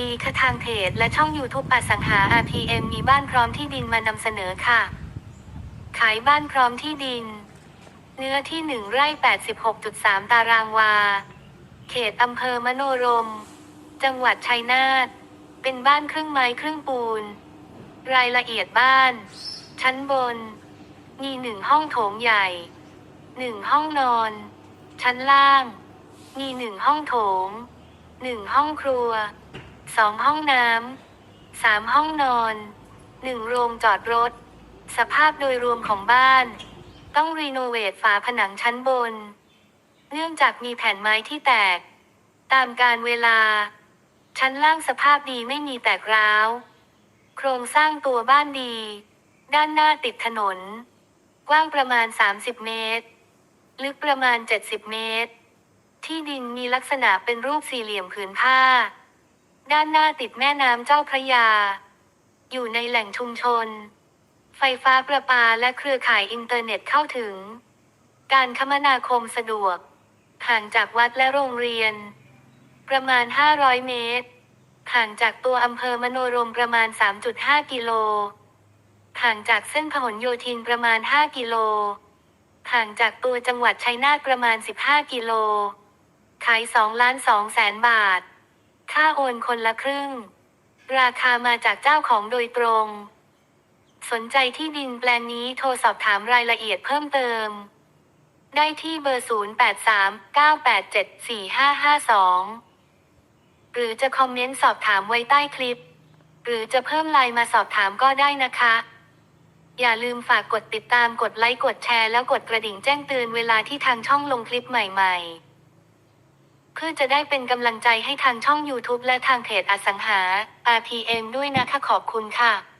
ดีค่ะทางเพจและช่อง YouTube อสังหา RPM มีบ้านพร้อมที่ดินมานำเสนอค่ะ ขายบ้านพร้อมที่ดิน เนื้อที่ 1 ไร่ 86.3 ตารางวา เขตอำเภอมโนรม จังหวัดชัยนาท เป็นบ้านครึ่งไม้ครึ่งปูน รายละเอียดบ้าน ชั้นบน มีหนึ่งห้องโถงใหญ่ หนึ่งห้องนอน ชั้นล่าง มีหนึ่งห้องโถงหนึ่งห้องครัว สองห้องน้ำสามห้องนอนหนึ่งโรงจอดรถ สภาพโดยรวมของบ้าน ต้องรีโนเวทฝาผนังชั้นบน เนื่องจากมีแผ่นไม้ที่แตก ตามการเวลา ชั้นล่างสภาพดีไม่มีแตกร้าว โครงสร้างตัวบ้านดี ด้านหน้าติดถนน กว้างประมาณ 30 เมตร ลึกประมาณ 70 เมตร ที่ดินมีลักษณะเป็นรูปสี่เหลี่ยมผืนผ้า ด้านหน้าติดแม่น้ำเจ้าพระยา อยู่ในแหล่งชุมชน ไฟฟ้าประปาและเครือข่ายอินเทอร์เน็ตเข้าถึง การคมนาคมสะดวก ห่างจากวัดและโรงเรียน ประมาณ 500 เมตร ห่างจากตัวอำเภอมโนรมประมาณ 3.5 กิโล ห่างจากเส้นพหลโยธินประมาณ 5 กิโล ห่างจากตัวจังหวัดชัยนาทประมาณ 15 กิโล ขาย2ล้าน2แสนบาท ค่าโอนคนละครึ่ง ราคามาจากเจ้าของโดยตรง สนใจที่ดินแปลงนี้โทรสอบถามรายละเอียดเพิ่มเติม ได้ที่เบอร์ 0839874552 หรือจะคอมเมนต์สอบถามไว้ใต้คลิป หรือจะเพิ่มไลน์มาสอบถามก็ได้นะคะอย่าลืมฝากกดติดตามกดไลค์กดแชร์แล้วกดกระดิ่งแจ้งเตือนเวลาที่ทางช่องลงคลิปใหม่ ๆ เพื่อจะได้เป็นกำลังใจให้ทางช่อง YouTube และทางเพจอสังหา RPM ด้วยนะคะขอบคุณค่ะ